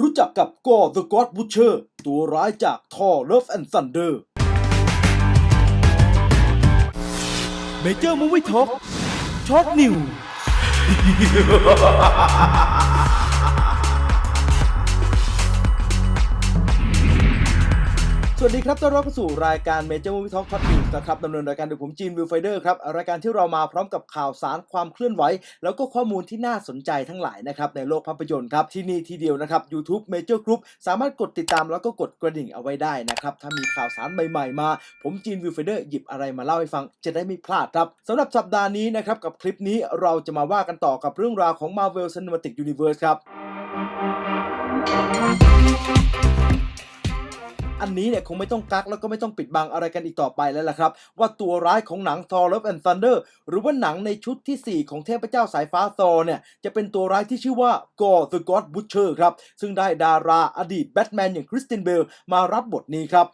รู้จักกับก็ the God Butcher ตัวร้ายจาก Thor Love and Thunder Major Movie Talk ช็อตนิว วัสดีครับต้อนรับเข้าสู่รายการ Major Movie Talk Hot News นะครับดำเนินรายการโดยผมจีนวิวไฟเดอร์ครับ รายการที่เรามาพร้อมกับข่าวสารความเคลื่อนไหว แล้วก็ข้อมูลที่น่าสนใจทั้งหลายนะครับ ในโลกภาพยนตร์ครับ ที่นี่ทีเดียวนะครับ YouTube Major Group สามารถกดติดตามแล้วก็กดกระดิ่งเอาไว้ได้นะครับ ถ้ามีข่าวสารใหม่ๆมา ผมจีนวิวไฟเดอร์หยิบอะไรมาเล่าให้ฟัง จะได้ไม่พลาดครับสำหรับสัปดาห์นี้นะครับกับคลิปนี้เราจะมาว่ากันต่อกับเรื่องราวของ Marvel Cinematic Universe ครับ อันนี้เนี่ยคงไม่ต้องกักแล้วก็ไม่ต้องปิดบังอะไรกันอีกต่อไปแล้วล่ะครับ ว่าตัวร้ายของหนัง Thor Love and Thunder หรือว่าหนังในชุดทีสี่4 ของเทพเจ้าสายฟ้า Thor เนี่ยจะเป็นตัวร้ายที่ชื่อว่า Gore the God Butcher ครับ ซึ่งได้ดาราอดีตแบทแมนอย่างคริสตินเบลมารับบทนี้ครับ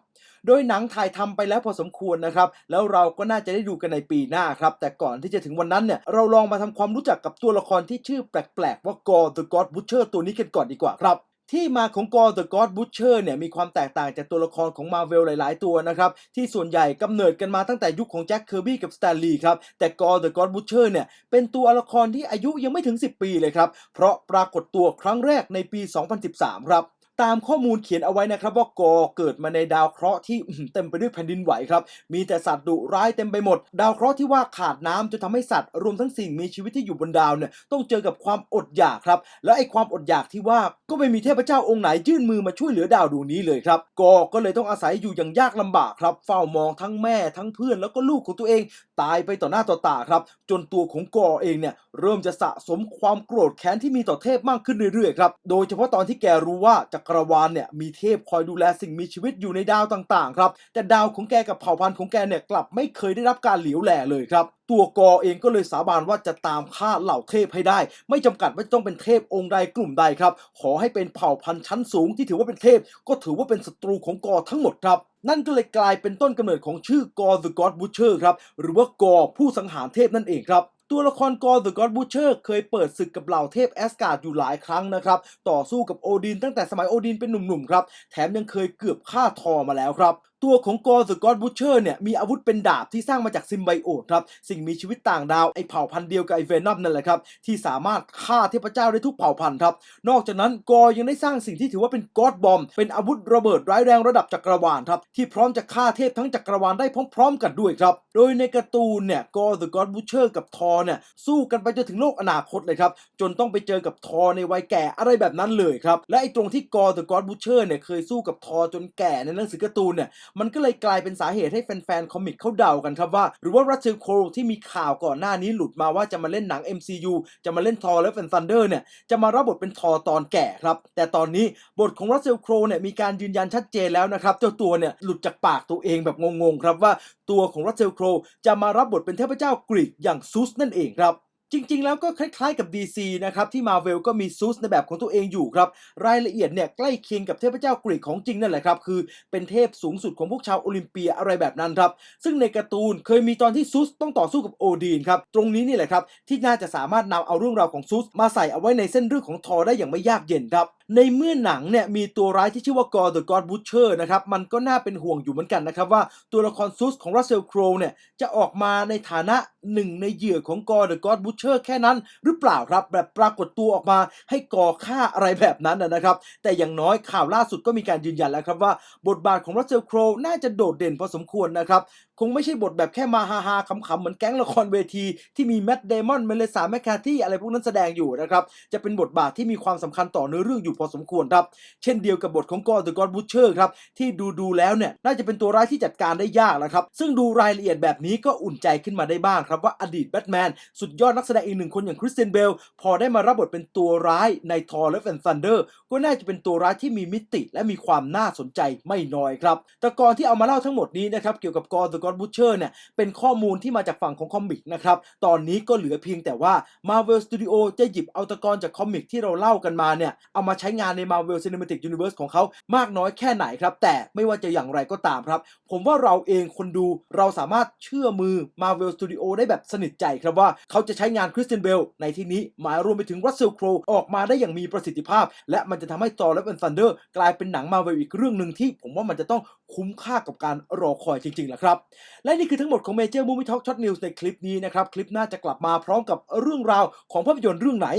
โดยหนังถ่ายทำไปแล้วพอสมควรนะครับ แล้วเราก็น่าจะได้ดูกันในปีหน้าครับ แต่ก่อนที่จะถึงวันนั้นเนี่ย เราลองมาทำความรู้จักกับตัวละครที่ชื่อแปลกๆ ว่า Gore the God Butcher ตัวนี้กันก่อนดีกว่าครับ ที่มาของกอ the God Butcher เนี่ยมีความแตกต่างจากตัวละครของ Marvel หลาย ๆ ตัวนะครับที่ส่วนใหญ่กำเนิดกันมาตั้งแต่ยุคของแจ็คเคอร์บี้กับสแตนลีย์ครับแต่กอ the God Butcher เนี่ยเป็นตัวละครที่อายุยังไม่ถึง 10 ปีเลยครับเพราะปรากฏตัวครั้งแรกในปี 2013 ครับ ตามข้อมูลเขียนเอาไว้นะครับว่ากอเกิดมาในดาวเคราะห์ที่เต็มไปด้วยแผ่นดินไหวครับมีแต่สัตว์ดุร้ายเต็มไปหมด ดาวเคราะห์ที่ว่าขาดน้ำจนทำให้สัตว์รวมทั้งสิ่งมีชีวิตที่อยู่บนดาวเนี่ยต้องเจอกับความอดอยากครับ แล้วไอ้ความอดอยากที่ว่าก็ไม่มีเทพเจ้าองค์ไหนยื่นมือมาช่วยเหลือดาวดวงนี้เลยครับกอก็เลยต้องอาศัยอยู่อย่างยากลำบากครับ เฝ้ามองทั้งแม่ทั้งเพื่อนแล้วก็ลูกของตัวเอง ตายไปต่อหน้าต่อตาครับ จนตัวของกอเองเนี่ยเริ่มจะสะสมความโกรธแค้นที่มีต่อเทพมากขึ้นเรื่อยๆครับโดยเฉพาะตอนที่แกรู้ว่าจักรวาลเนี่ยมีเทพคอยดูแลสิ่งมีชีวิตอยู่ในดาวต่างๆครับแต่ดาวของแกกับเผ่าพันธุ์ของแกเนี่ยกลับไม่เคยได้รับการเหลียวแลเลยครับตัวกอเองก็เลยสาบานว่าจะตามฆ่าเหล่าเทพให้ได้ ไม่จำกัดว่าต้องเป็นเทพองค์ใดกลุ่มใดครับ ขอให้เป็นเผ่าพันธุ์ชั้นสูงที่ถือว่าเป็นเทพ ก็ถือว่าเป็นศัตรูของกอทั้งหมดครับนั่นก็เลยกลายเป็นต้นกำเนิดของชื่อกอ The God Butcher ครับ หรือว่ากอผู้สังหารเทพนั่นเองครับ ตัวละครกอ The God Butcher เคยเปิดศึกกับเหล่าเทพแอสการ์ดอยู่หลายครั้งนะครับ ต่อสู้กับโอดินตั้งแต่สมัยโอดินเป็นหนุ่มๆครับ แถมยังเคยเกือบฆ่าทอมาแล้วครับ ตัวของกอ The God Butcher เนี่ยมีอาวุธเป็นดาบที่สร้างมาจากซิมไบโอตครับสิ่งมีชีวิตต่างดาวไอเผ่าพันธุ์เดียวกับไอเวนอมนั่นแหละครับที่สามารถฆ่าเทพเจ้าได้ทุกเผ่าพันธุ์ครับนอกจากนั้นกอยังได้สร้างสิ่งที่ถือว่าเป็นกอดบอมเป็นอาวุธระเบิดร้ายแรงระดับจักรวาลครับที่พร้อมจะฆ่าเทพทั้งจักรวาลได้พร้อมๆ กันด้วยครับโดยในการ์ตูนเนี่ยกอ The God Butcher กับทอเนี่ยสู้กันไปจนถึงโลกอนาคตเลยครับจนต้องไปเจอกับทอในวัยแก่อะไรแบบนั้นเลยครับและไอตรงที่กอ The God Butcher เนี่ยเคยสู้กับทอจนแก่ในหนังสือการ์ตูนเนี่ยมันก็เลยกลายเป็นสาเหตุให้แฟนๆ คอมิกเขาเดากันครับว่า หรือว่ารัสเซลโครที่มีข่าวก่อนหน้านี้หลุดมาว่าจะมาเล่นหนัง MCU จะมาเล่นทอร์และแฟนซันเดอร์เนี่ยจะมารับบทเป็นทอตอนแก่ครับ แต่ตอนนี้บทของรัสเซลโครเนี่ยมีการยืนยันชัดเจนแล้วนะครับเจ้าตัวเนี่ยหลุดจากปากตัวเองแบบงงๆครับว่าตัวของรัสเซลโครจะมารับบทเป็นเทพเจ้ากรีกอย่างซูสนั่นเองครับ จริงๆ แล้วก็คล้ายๆกับ DC นะครับที่ Marvel ก็มีซูสในแบบของตัวเองอยู่ครับ รายละเอียดเนี่ยใกล้เคียงกับเทพเจ้ากรีกของจริงนั่นแหละครับ คือเป็นเทพสูงสุดของพวกชาวโอลิมเปียอะไรแบบนั้นครับ ซึ่งในการ์ตูนเคยมีตอนที่ซูสต้องต่อสู้กับโอดีนครับ ตรงนี้นี่แหละครับ ที่น่าจะสามารถนำเอาเรื่องราวของซูสมาใส่เอาไว้ในเส้นเรื่องของทอได้อย่างไม่ยากเย็นครับในเมื่อหนังเนี่ยมีตัวร้ายที่ชื่อว่ากอ The God Butcher นะครับมันก็น่าเป็นห่วงอยู่เหมือนกันนะครับว่าตัวละครซูสของรัสเซลโครเนี่ยจะออกมาในฐานะหนึ่งในเหยื่อของกอ The God Butcher แค่นั้น หรือเปล่าครับ แบบปรากฏตัวออกมาให้ก่อฆ่าอะไรแบบนั้นนะครับ แต่อย่างน้อยข่าวล่าสุดก็มีการยืนยันแล้วครับว่า บทบาทของรัสเซลโครน่าจะโดดเด่นพอสมควรนะครับคงไม่ใช่บทแบบแค่มาฮาฮาขำๆเหมือนแก๊งละครเวที ที่มีแมตต์เดมอนเมเลสาแมคคาที่อะไรพวกนั้นแสดงอยู่นะครับจะเป็นบทบาทที่มีความสำคัญต่อเนื้อเรื่องอยู่พอสมควรครับ เช่นเดียวกับบทของกอ The God Butcher ครับที่ดูดูแล้วเนี่ยน่าจะเป็นตัวร้ายที่จัดการได้ยากแล้วครับซึ่งดูรายละเอียดแบบนี้ก็อุ่นใจขึ้นมาได้บ้างครับว่าอดีตแบทแมนสุดยอดนักแสดงอีกหนึ่งคนอย่างคริสเตนเบลพอได้มารับบทเป็นตัวร้ายใน Thor Love and Thunder ก็น่าจะเป็นตัวร้ายที่มีมิติและมีความน่าสนใจไม่น้อยครับ แต่ก่อนที่เอามาเล่าทั้งหมดนี้นะครับเกี่ยวกับกอ The God Butcher เนี่ยเป็นข้อมูลที่มาจากฝั่งของคอมิกนะครับตอนนี้ก็เหลือเพียงแต่ว่า Marvel Studio จะหยิบเอาตะกอนจากคอมิกที่เราเล่ากันมาเนี่ยเอามาใช้งานใน Marvel Cinematic Universe ของเขามากน้อยแค่ไหนครับ แต่ไม่ว่าจะอย่างไรก็ตามครับ ผมว่าเราเองคนดูเราสามารถเชื่อมือ Marvel Studio ไได้แบบสนิทใจครับว่าเขาจะใช้งานคริสเตนเบลในที่นี้หมายรวมไปถึงรัสเซลโครออกมาได้อย่างมีประสิทธิภาพ และมันจะทำให้ Thor Love and Thunder กลายเป็นหนังมาเวลอีกเรื่องหนึ่งที่ผมว่ามันจะต้องคุ้มค่ากับการรอคอยจริงๆแหละครับ และนี่คือทั้งหมดของ Major Movie Talk Shot News ในคลิปนี้นะครับ คลิปหน้าจะกลับมาพร้อมกับเรื่องราวของภาพยนตร์เรื่องไหน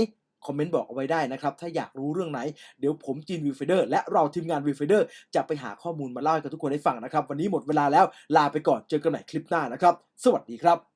คอมเมนต์บอกเอาไว้ได้นะครับ ถ้าอยากรู้เรื่องไหน เดี๋ยวผมจีนวิวเฟเดอร์และเราทีมงานวิวเฟเดอร์จะไปหาข้อมูลมาเล่าให้กับทุกคนได้ฟังนะครับ วันนี้หมดเวลาแล้วลาไปก่อนเจอกันใหม่คลิปหน้านะครับ สวัสดีครับ